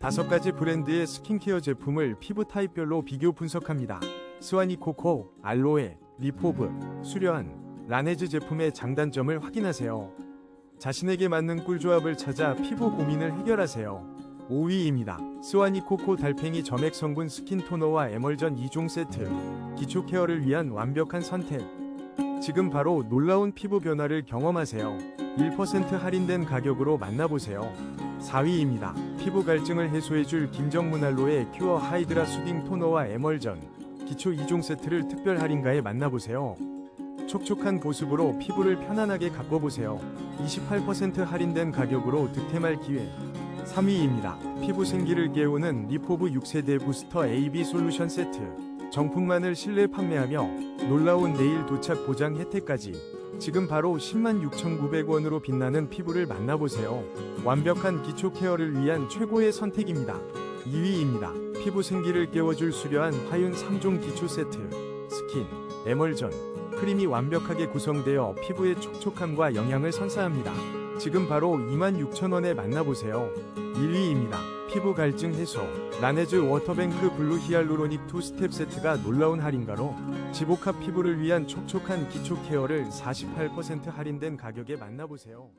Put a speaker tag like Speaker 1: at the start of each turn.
Speaker 1: 다섯 가지 브랜드의 스킨케어 제품을 피부 타입별로 비교 분석합니다. 스와니 코코, 알로에, 리포브, 수려한, 라네즈 제품의 장단점을 확인하세요. 자신에게 맞는 꿀조합을 찾아 피부 고민을 해결하세요. 5위입니다. 스와니 코코 달팽이 점액 성분 스킨 토너와 에멀전 2종 세트. 기초 케어를 위한 완벽한 선택. 지금 바로 놀라운 피부 변화를 경험하세요. 1% 할인된 가격으로 만나보세요. 4위입니다. 피부 갈증을 해소해줄 김정문 알로에 큐어 하이드라 수딩 토너와 에멀전 기초 2종 세트를 특별 할인가에 만나보세요. 촉촉한 보습으로 피부를 편안하게 가꿔보세요. 28% 할인된 가격으로 득템할 기회. 3위입니다. 피부 생기를 깨우는 리포브 6세대 부스터 AB 솔루션 세트. 정품만을 실내 판매하며 놀라운 내일 도착 보장 혜택까지. 지금 바로 106,900원으로 빛나는 피부를 만나보세요. 완벽한 기초 케어를 위한 최고의 선택입니다. 2위입니다. 피부 생기를 깨워줄 수려한 화윤 3종 기초 세트. 스킨, 에멀전, 크림이 완벽하게 구성되어 피부의 촉촉함과 영양을 선사합니다. 지금 바로 26,000원에 만나보세요. 1위입니다. 피부 갈증 해소. 라네즈 워터뱅크 블루 히알루로닉 2스텝 세트가 놀라운 할인가로 지복합 피부를 위한 촉촉한 기초 케어를 48% 할인된 가격에 만나보세요.